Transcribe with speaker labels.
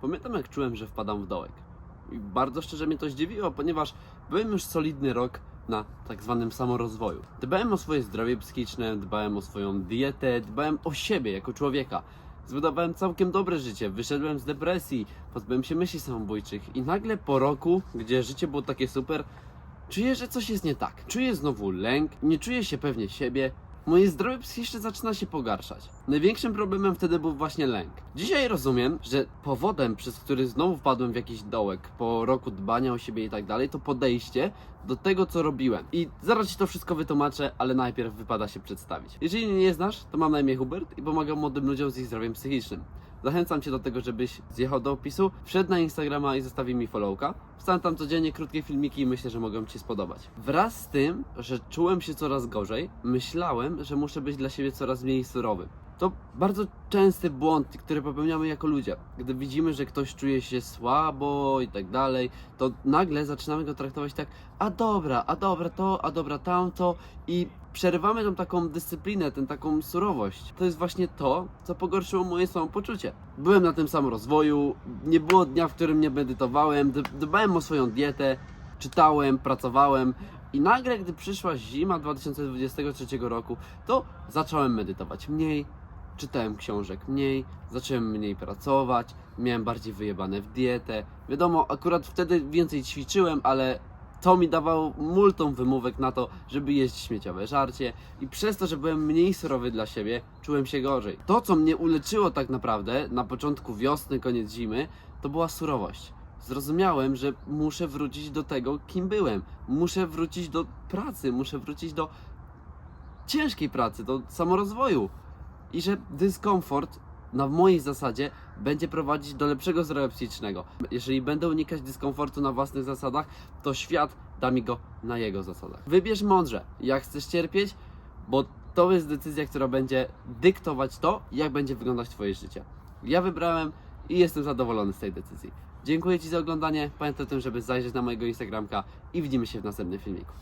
Speaker 1: Pamiętam jak czułem, że wpadam w dołek. I bardzo szczerze mnie to zdziwiło, ponieważ byłem już solidny rok na tak zwanym samorozwoju. Dbałem o swoje zdrowie psychiczne, dbałem o swoją dietę, dbałem o siebie jako człowieka. Zbudowałem całkiem dobre życie, wyszedłem z depresji, pozbyłem się myśli samobójczych i nagle po roku, gdzie życie było takie super, czuję, że coś jest nie tak. Czuję znowu lęk, nie czuję się pewnie siebie. Moje zdrowie psychiczne zaczyna się pogarszać. Największym problemem wtedy był właśnie lęk. Dzisiaj rozumiem, że powodem, przez który znowu wpadłem w jakiś dołek po roku dbania o siebie i tak dalej, to podejście do tego, co robiłem. I zaraz Ci to wszystko wytłumaczę, ale najpierw wypada się przedstawić. Jeżeli mnie nie znasz, to mam na imię Hubert i pomagam młodym ludziom z ich zdrowiem psychicznym. Zachęcam Cię do tego, żebyś zjechał do opisu, wszedł na Instagrama i zostawił mi followka. Wstawiam tam codziennie krótkie filmiki i myślę, że mogą Ci spodobać. Wraz z tym, że czułem się coraz gorzej, myślałem, że muszę być dla siebie coraz mniej surowy. To bardzo częsty błąd, który popełniamy jako ludzie. Gdy widzimy, że ktoś czuje się słabo i tak dalej, to nagle zaczynamy go traktować tak, a dobra, a dobra to, a dobra tamto i przerywamy tą taką dyscyplinę, tę taką surowość. To jest właśnie to, co pogorszyło moje samopoczucie. Byłem na tym samorozwoju, nie było dnia, w którym nie medytowałem, dbałem o swoją dietę, czytałem, pracowałem i nagle, gdy przyszła zima 2023 roku, to zacząłem medytować mniej, czytałem książek mniej, zacząłem mniej pracować, miałem bardziej wyjebane w dietę. Wiadomo, akurat wtedy więcej ćwiczyłem, ale to mi dawało multum wymówek na to, żeby jeść śmieciowe żarcie i przez to, że byłem mniej surowy dla siebie, czułem się gorzej. To, co mnie uleczyło tak naprawdę na początku wiosny, koniec zimy, to była surowość. Zrozumiałem, że muszę wrócić do tego, kim byłem. Muszę wrócić do pracy, muszę wrócić do ciężkiej pracy, do samorozwoju. I że dyskomfort na mojej zasadzie będzie prowadzić do lepszego zdrowia psychicznego. Jeżeli będę unikać dyskomfortu na własnych zasadach, to świat da mi go na jego zasadach. Wybierz mądrze, jak chcesz cierpieć, bo to jest decyzja, która będzie dyktować to, jak będzie wyglądać Twoje życie. Ja wybrałem i jestem zadowolony z tej decyzji. Dziękuję Ci za oglądanie. Pamiętaj o tym, żeby zajrzeć na mojego Instagramka i widzimy się w następnym filmiku.